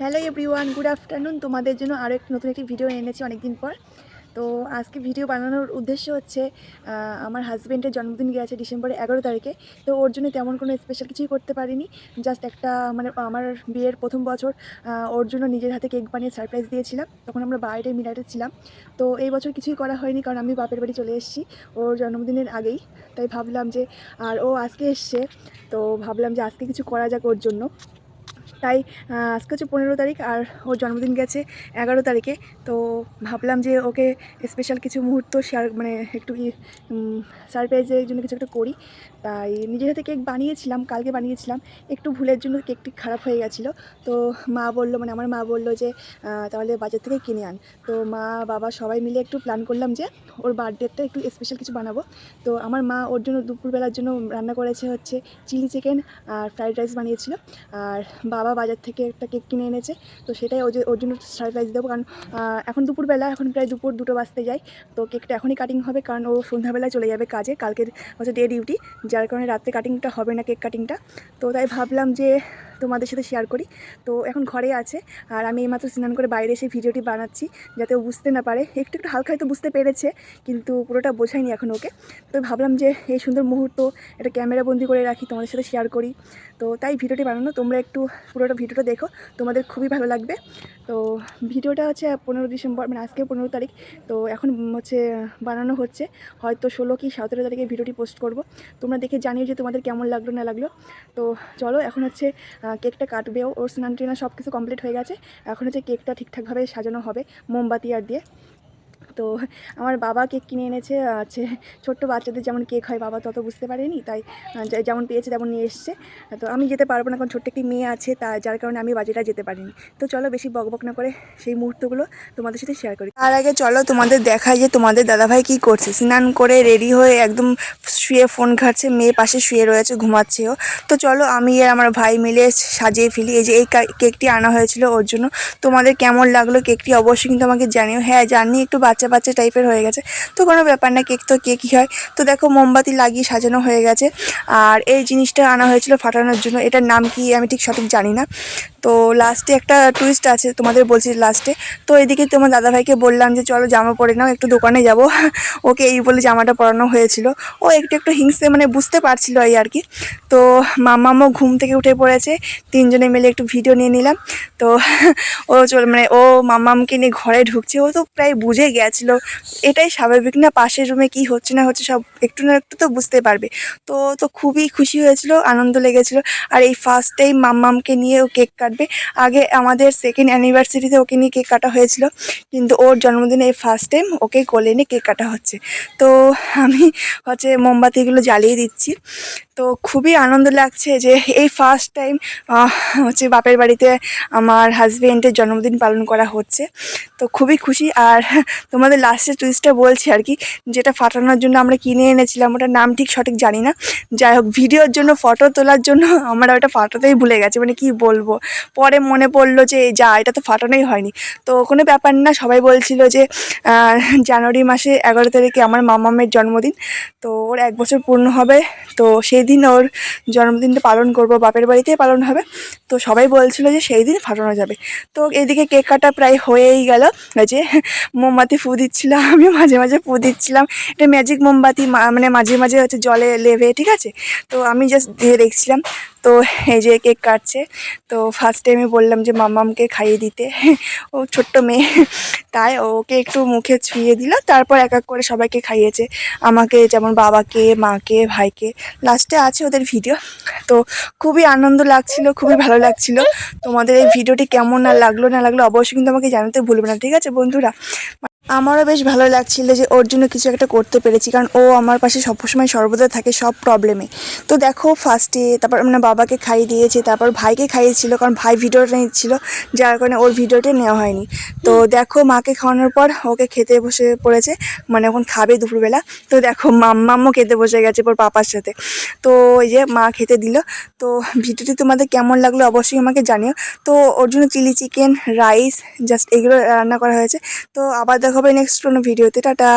Hello everyone good afternoon তোমাদের জন্য আরও একটি নতুন একটি ভিডিও এনেছি অনেকদিন পর। তো আজকে ভিডিও বানানোর উদ্দেশ্য হচ্ছে আমার হাজব্যান্ডের জন্মদিন গেছে ডিসেম্বরের এগারো তারিখে। তো ওর জন্য তেমন কোনো স্পেশাল কিছুই করতে পারিনি। জাস্ট একটা মানে আমার বিয়ের প্রথম বছর ওর জন্য নিজের হাতে কেক বানিয়ে সারপ্রাইজ দিয়েছিলাম। তখন আমরা বাইরে মিলাটে ছিলাম। তো এই বছর কিছুই করা হয়নি, কারণ আমি বাপের বাড়ি চলে এসেছি ওর জন্মদিনের আগেই। তাই ভাবলাম যে, আর ও আজকে এসছে, তো ভাবলাম যে আজকে কিছু করা যাক ওর জন্য। তাই আজকে হচ্ছে পনেরো তারিখ আর ওর জন্মদিন গেছে এগারো তারিখে। তো ভাবলাম যে ওকে স্পেশাল কিছু মুহূর্ত শেয়ার মানে একটু সারপ্রাইজের জন্য কিছু একটা করি। তাই নিজের হাতে কেক বানিয়েছিলাম, কালকে বানিয়েছিলাম। একটু ভুলের জন্য কেকটি খারাপ হয়ে গেছিল। তো মা বলল মানে আমার মা বলল যে তাহলে বাজার থেকে কিনে আন। তো মা, বাবা সবাই মিলে একটু প্ল্যান করলাম যে, ওর বার্থডেটা একটু স্পেশাল কিছু বানাবো। তো আমার মা ওর জন্য দুপুরবেলার জন্য রান্না করেছে হচ্ছে চিলি চিকেন আর ফ্রাইড রাইস বানিয়েছিল। আর বাবা বাজার থেকে একটা কেক কিনে এনেছে। তো সেটাই ওর জন্য সারপ্রাইজ দেবো। কারণ এখন দুপুরবেলা, এখন প্রায় দুপুর দুটো বাজতে যাই তো কেকটা এখনই কাটিং হবে, কারণ ও সন্ধ্যাবেলায় চলে যাবে কাজে। কালকের হচ্ছে ডে ডিউটি যার কারণে রাত্রে কাটিংটা হবে না কেক কাটিংটা তো তাই ভাবলাম যে তোমাদের সাথে শেয়ার করি। তো এখন ঘরে আছে। আর আমি এইমাত্র স্নান করে বাইরে এসে ভিডিওটি বানাচ্ছি, যাতে ও বুঝতে না পারে। একটু একটু হালকা হয়তো বুঝতে পেরেছে, কিন্তু পুরোটা বোঝাইনি এখন ওকে। তো ভাবলাম যে এই সুন্দর মুহূর্ত এটা ক্যামেরা বন্দি করে রাখি, তোমাদের সাথে শেয়ার করি। তো তাই ভিডিওটি বানানো, তোমরা একটু পুরোটা ভিডিওটা দেখো, তোমাদের খুবই ভালো লাগবে। তো ভিডিওটা হচ্ছে পনেরো ডিসেম্বর মানে আজকে পনেরো তারিখ, তো এখন হচ্ছে বানানো হচ্ছে। হয়তো ষোলো কি সতেরো তারিখে ভিডিওটি পোস্ট করব। তোমরা দেখে জানিও যে তোমাদের কেমন লাগল, না লাগল। তো চলো, এখন হচ্ছে কেকটা কাটবেও ওর স্নান টেনা সব কিছু কমপ্লিট হয়ে গেছে। এখন হচ্ছে কেকটা ঠিকঠাকভাবে সাজানো হবে মোমবাতি আর দিয়ে। তো আমার বাবা কেক কিনে এনেছে আছে ছোট্ট বাচ্চাদের যেমন কেক হয় বাবা তত বুঝতে পারেনি, তাই যেমন পেয়েছে তেমন নিয়ে এসছে। তো আমি যেতে পারব না, কারণ ছোট্ট একটি মেয়ে আছে, তা যার কারণে আমি বাজেটা যেতে পারিনি। তো চলো বেশি বকবক না করে সেই মুহূর্তগুলো তোমাদের সাথে শেয়ার করি। তার আগে চলো তোমাদের দেখাই যে তোমাদের দাদাভাই কি করছে। স্নান করে রেডি হয়ে একদম শুয়ে ফোন ঘাটছে, মেয়ে পাশে শুয়ে রয়েছে, ঘুমাচ্ছেও। তো চলো আমি আর আমার ভাই মিলে সাজিয়ে ফেলি। এই যে এই কেকটি আনা হয়েছিল ওর জন্য। তোমাদের কেমন লাগল কেকটি অবশ্যই কিন্তু আমাকে জানিও। হ্যাঁ জানি একটু বাচ্চা বাচ্চা বাচ্চা টাইপের হয়ে গেছে। তো কোনো ব্যাপার না, কেক তো কেকই হয়। তো দেখো মোমবাতি লাগিয়ে সাজানো হয়ে গেছে। আর এই জিনিসটা আনা হয়েছিল ফাটানোর জন্য। এটার নাম কি আমি ঠিক সঠিক জানি না। তো লাস্টে একটা টুইস্ট আছে তোমাদের বলছি লাস্টে তো এদিকে তোমার দাদাভাইকে বললাম যে, চলো জামা পরে নাও, একটু দোকানে যাব। ওকে এই বলে জামাটা পরানো হয়েছিল। ও একটু একটু হিংসে মানে বুঝতে পারছিল এই আর কি। তো মামামও ঘুম থেকে উঠে পড়েছে। তিনজনে মিলে একটু ভিডিও নিয়ে নিলাম। তো ও চল মানে ও মামামকে নিয়ে ঘরে ঢুকছে। ও তো প্রায় বুঝে গেছিল এটাই স্বাভাবিক না, পাশের রুমে কি হচ্ছে না হচ্ছে সব একটু না একটু তো বুঝতে পারবে। তো তো খুবই খুশি হয়েছিল, আনন্দ লেগেছিল। আর এই ফার্স্ট টাইম মাম্মামকে নিয়ে ও কেক কাটবে। আগে আমাদের সেকেন্ড অ্যানিভার্সারিতে ওকে নিয়ে কেক কাটা হয়েছিল, কিন্তু ওর জন্মদিনে এই ফার্স্ট টাইম ওকে কোলে নিয়ে কেক কাটা হচ্ছে। তো আমি হচ্ছে মোমবাতিগুলো জ্বালিয়ে দিচ্ছি। তো খুবই আনন্দ লাগছে যে এই ফার্স্ট টাইম হচ্ছে বাপের বাড়িতে আমার হাজবেন্ডের জন্মদিন পালন করা হচ্ছে। তো খুবই খুশি। আর তোমাদের লাস্টের টুইস্টটা বলছি আর কি, যেটা ফাটানোর জন্য আমরা কিনে এনেছিলাম, ওটার নাম ঠিক সঠিক জানি না। যাই হোক, ভিডিওর জন্য ফটো তোলার জন্য আমরা ওটা ফাটাতেই ভুলে গেছি মানে কি বলব? পরে মনে পড়ল যে যা, এটা তো ফাটানোই হয়নি। তো কোনো ব্যাপার না, সবাই বলছিল যে জানুয়ারি মাসে এগারো তারিখে আমার মামামের জন্মদিন, তো ওর এক বছর পূর্ণ হবে, তো সেই দিন ওর জন্মদিনটা পালন করব, বাপের বাড়িতেই পালন হবে। তো সবাই বলছিল যে, সেই দিন ফাটানো যাবে। তো এদিকে কেক কাটা প্রায় হয়েই গেল, যে, মোমবাতি ফু দিচ্ছিলাম আমি মাঝে মাঝে ফু দিচ্ছিলাম। এটা ম্যাজিক মোমবাতি মানে মাঝে মাঝে হচ্ছে জলে লেভে ঠিক আছে? তো আমি জাস্ট দিয়ে দেখছিলাম। তো এই যে কেক কাটছে, তো ফার্স্ট টাইমে বললাম যে মামামকে খাইয়ে দিতে। ও ছোট্ট মেয়ে, তাই ওকে একটু মুখে ছুঁয়ে দিল, তারপর এক এক করে সবাইকে খাইয়েছে। আমাকে, যেমন বাবাকে, মাকে, ভাইকে লাস্টে আছে ওদের ভিডিও তো খুবই আনন্দ লাগছিল, খুবই ভালো লাগছিল। তোমাদের এই ভিডিওটি কেমন না লাগল না লাগল অবশ্যই কিন্তু আমাকে জানাতে ভুলবে না, ঠিক আছে বন্ধুরা? আমারও বেশ ভালো লাগছিল যে ওর জন্য কিছু একটা করতে পেরেছি, কারণ ও আমার পাশে সবসময় সর্বদা থাকে সব প্রবলেমে তো দেখো ফার্স্টে তারপর মানে বাবাকে খাইয়ে দিয়েছে, তারপর ভাইকে খাইয়েছিল, কারণ ভাই ভিডিওটা নিচ্ছিল, যার কারণে ওর ভিডিওটা নেওয়া হয়নি। তো দেখো মাকে খাওয়ানোর পর ওকে খেতে বসে পড়েছে মানে এখন খাবে দুপুরবেলা। তো দেখো মাম্মাম্মও খেতে বসে গেছে ওর পাপার সাথে। তো ওই যে মা খেতে দিল। তো ভিডিওটি তোমাদের কেমন লাগল অবশ্যই আমাকে জানিও। তো ওর জন্য চিলি চিকেন রাইস জাস্ট এগুলো রান্না করা হয়েছে। তো আবার দেখা হবে নেক্সট কোনো ভিডিওতে টাটা।